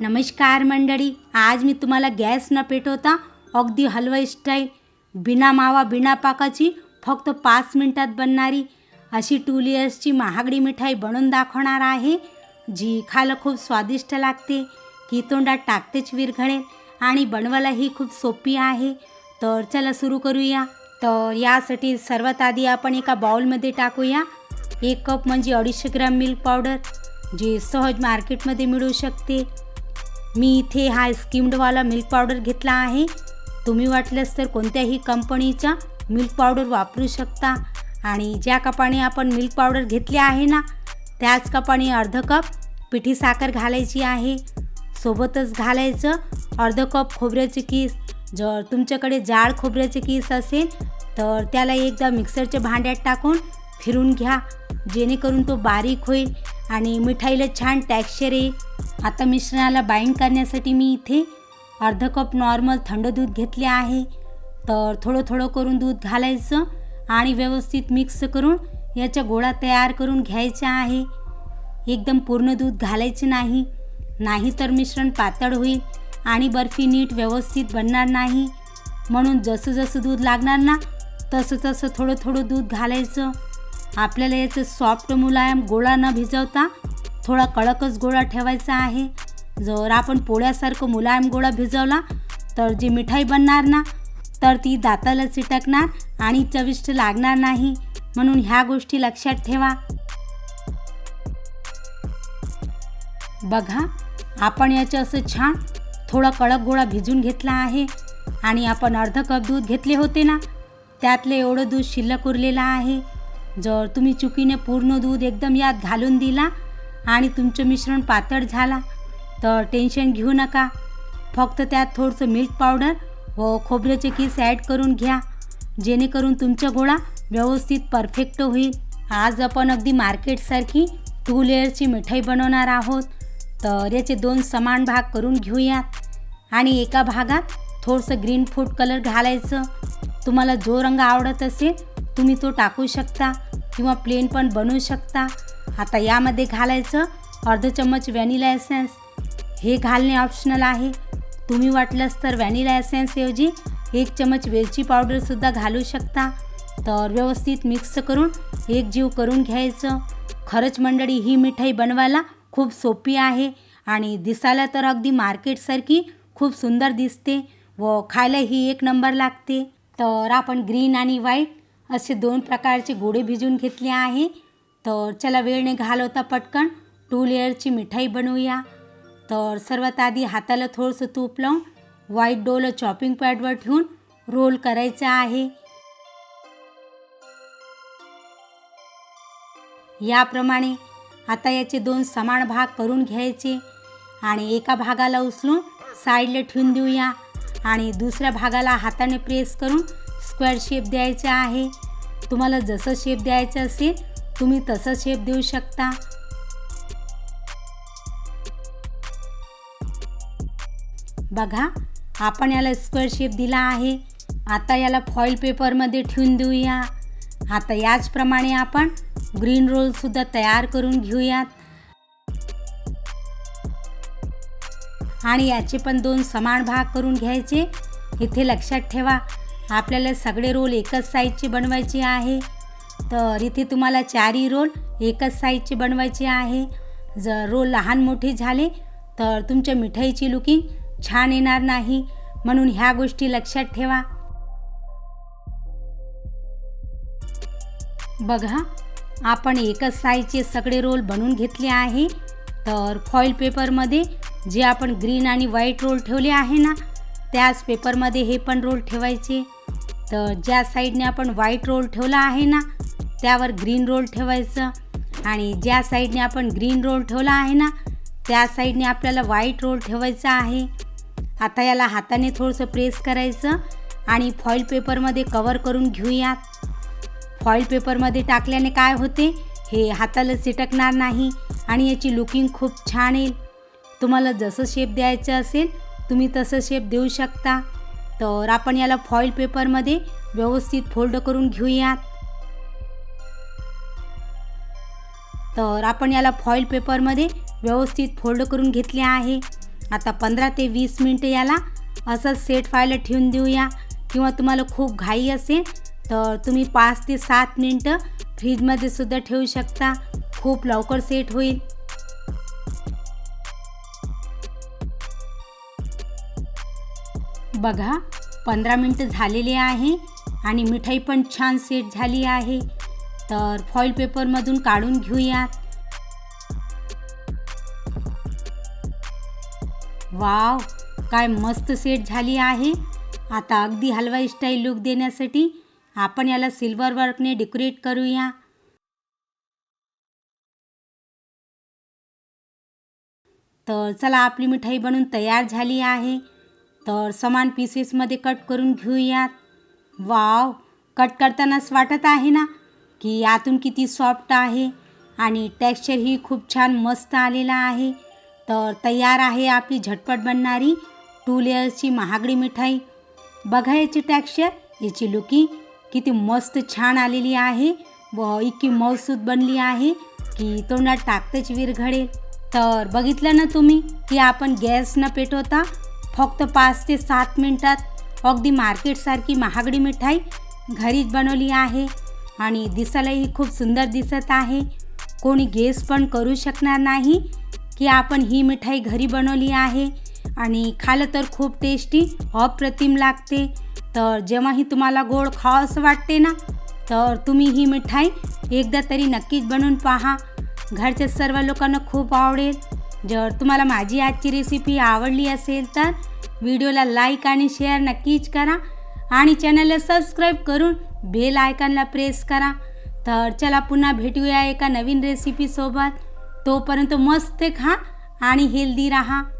नमस्कार मंडळी आज मी तुम्हाला गॅस न पेटवता अगदी हलवाई स्टाईल बिना मावा बिना पाकाची फक्त पाच मिनटात बनणारी अशी टू लेयर्सची महागडी मिठाई बनवून दाखवणार आहे जी खायला खूप स्वादिष्ट लागते. की तोंडात टाकतेच विरघळेल आणि बनवायलाही खूप सोपी आहे. तर चला सुरू करूया. तर यासाठी सर्वात आधी आपण एका बाउलमध्ये टाकूया. एक कप म्हणजे अडीचशे ग्रॅम मिल्क पावडर जे सहज मार्केटमध्ये मिळू शकते. मी इथे हा स्किम्डवाला मिल्क पावडर घेतला आहे. तुम्ही वाटल्यास तर कोणत्याही कंपनीचा मिल्क पावडर वापरू शकता. आणि ज्या कपाने आपण मिल्क पावडर घेतली आहे ना त्याच कपाने अर्ध कप पिठी साखर घालायची आहे. सोबतच घालायचं अर्ध कप खोबऱ्याचे केस. जर तुमच्याकडे जाड खोबऱ्याचे केस असेल तर त्याला एकदा मिक्सरच्या भांड्यात टाकून फिरून घ्या. जेणेकरून तो बारीक होईल आणि मिठाईला छान टॅक्स्चर येईल. आता मिश्रणाला बाइंड करण्यासाठी मी इथे अर्ध कप नॉर्मल थंड दूध घेतले आहे. तर थोडं थोडं करून दूध घालायचं आणि व्यवस्थित मिक्स करून याच्या गोळा तयार करून घ्यायच्या आहे. एकदम पूर्ण दूध घालायचे नाही. नाही तर मिश्रण पातळ होईल आणि बर्फी नीट व्यवस्थित बनणार नाही. म्हणून जसं जसं दूध लागणार ना तसं तसं थोडं थोडं दूध घालायचं. आपल्याला याचं सॉफ्ट मुलायम गोळा न भिजवता थोडा कडकच गोळा ठेवायचा आहे. जर आपण पोळ्यासारखं मुलायम गोळा भिजवला तर जी मिठाई बनणार ना तर ती दाताला चिटकणार आणि चविष्ट लागणार नाही. म्हणून ह्या गोष्टी लक्षात ठेवा. बघा आपण याचं असं छान थोडा कडक गोळा भिजून घेतला आहे आणि आपण अर्ध कप दूध घेतले होते ना त्यातले एवढं दूध शिल्लक उरलेलं आहे. जर तुम्ही चुकीने पूर्ण दूध एकदम यात घालून दिला आणि तुमचं मिश्रण पातळ झाला. तर टेन्शन घेऊ नका. फक्त त्यात थोडंसं मिल्क पावडर व खोबऱ्याचे किस ॲड करून घ्या. जेणेकरून तुमचा गोळा व्यवस्थित परफेक्ट होईल. आज आपण अगदी मार्केटसारखी टू लेअरची मिठाई बनवणार आहोत. तर याचे दोन समान भाग करून घेऊयात. आणि एका भागात थोडंसं ग्रीन फूड कलर घालायचं. तुम्हाला जो रंग आवडत असेल तुम्ही तो टाकू शकता किंवा प्लेन पण बनवू शकता. आता यामध्ये घालायचं अर्ध चम्मच व्हॅनिला एसेन्स. हे घालणे ऑप्शनल आहे. तुम्ही वाटलंच तर व्हॅनिला एसेन्सऐवजी एक चमच वेलची पावडरसुद्धा घालू शकता. तर व्यवस्थित मिक्स करून एक जीव करून घ्यायचं. खरंच मंडळी ही मिठाई बनवायला खूप सोपी आहे आणि दिसायला तर अगदी मार्केटसारखी खूप सुंदर दिसते व खायला ही एक नंबर लागते. तर आपण ग्रीन आणि व्हाईट असे दोन प्रकारचे गोडे भिजून घेतले आहे. तर चला वेळने घालवता पटकन. टू लेअरची मिठाई बनवूया. तर सर्वात आधी हाताला थोडंसं तूप लावून व्हाईट डोल चॉपिंग पॅडवर ठेवून रोल करायचा आहे. याप्रमाणे आता याचे दोन समान भाग करून घ्यायचे आणि एका भागाला उचलून साईडला ठेवून देऊया आणि दुसऱ्या भागाला हाताने प्रेस करून स्क्वेअर शेप द्यायचा आहे. तुम्हाला जसं शेप द्यायचं असेल तुम्ही तसं शेप देऊ शकता. बघा आपण याला स्क्वेअर शेप दिला आहे. आता याला फॉईल पेपरमध्ये ठेवून देऊया. आता याचप्रमाणे आपण ग्रीन रोलसुद्धा तयार करून घेऊयात. आणि याचे पण दोन समान भाग करून घ्यायचे. इथे लक्षात ठेवा आपल्याला सगळे रोल एकच साईजचे बनवायचे आहे. तर इथे तुम्हाला चारही रोल एकच साईजचे बनवायचे आहे. जर रोल लहान मोठे झाले तर तुमच्या मिठाईची लुकिंग छान येणार नाही. म्हणून ह्या गोष्टी लक्षात ठेवा. बघा आपण एकच साईजचे सगळे रोल बनवून घेतले आहे. तर फॉईल पेपरमध्ये जे आपण ग्रीन आणि व्हाईट रोल ठेवले आहे ना त्याच पेपरमध्ये हे पण रोल ठेवायचे. तर ज्या साईडने आपण व्हाईट रोल ठेवला आहे ना त्यावर ग्रीन रोल ठेवायचं. आणि ज्या साईडने आपण ग्रीन रोल ठेवला आहे ना त्या साईडने आपल्याला व्हाईट रोल ठेवायचा आहे. आता याला हाताने थोडंसं प्रेस करायचं आणि फॉईल पेपरमध्ये कवर करून घेऊयात. फॉईल पेपरमध्ये टाकल्याने काय होते? हे हाताला चिटकणार नाही आणि याची लुकिंग खूप छान येईल. तुम्हाला जसं शेप द्यायचं असेल तुम्ही तसं शेप देऊ शकता. तर आपण याला फॉईल पेपरमध्ये व्यवस्थित फोल्ड करून घेऊयात. तर आपण याला फॉईल पेपरमध्ये व्यवस्थित फोल्ड करून घेतले आहे. आता पंधरा ते वीस मिनटं याला असंच सेट व्हायला ठेवून देऊया. किंवा तुम्हाला खूप घाई असेल तर तुम्ही पाच ते सात मिनटं फ्रीजमध्ये सुद्धा ठेवू शकता. खूप लवकर सेट होईल. बघा पंधरा मिनटं झालेली आहे आणि मिठाई पण छान सेट झाली आहे. तर फॉईल पेपरमधून काढून घेऊयात. वाव काय मस्त सेट झाली आहे. आता अगदी हलवाई स्टाईल लुक देण्यासाठी आपण याला सिल्वर वर्कने डेकोरेट करूया. तर चला आपली मिठाई बनून तयार झाली आहे. तर समान पीसेसमध्ये कट करून घेऊयात. वाव कट करतानाच वाटत आहे ना? की आतून किती सॉफ्ट आहे आणि टेक्स्चरही खूप छान मस्त आलेला आहे. तर तयार आहे आपली झटपट बनणारी टू लेअर्सची महागडी मिठाई. बघा याची टेक्स्चर याची लुकिंग किती मस्त छान आलेली आहे व इतकी मौसूद बनली आहे की तोंडात टाकतेच विरघडेल तर बघितलं ना तुम्ही की आपण गॅस न पेटवता फक्त पाच ते सात मिनटात अगदी मार्केटसारखी महागडी मिठाई घरीच बनवली आहे. आणि दिसायलाही खूप सुंदर दिसत आहे. कोणी गेस पण करू शकणार नाही की आपण ही मिठाई घरी बनवली आहे. आणि खालं तर खूप टेस्टी अप्रतिम लागते. तर जेव्हाही तुम्हाला गोड खावं असं वाटते ना तर तुम्ही ही मिठाई एकदा तरी नक्कीच बनवून पहा. घरच्या सर्व लोकांना खूप आवडेल. जर तुम्हाला माझी आजची रेसिपी आवडली असेल तर व्हिडिओला लाईक आणि शेअर नक्कीच करा. आणि चॅनलला सबस्क्राईब करून बेल आयकॉनला प्रेस करा. तर चला पुन्हा भेटूया एका नवीन रेसिपीसोबत तोपर्यंत मस्त खा आणि हेल्दी राहा.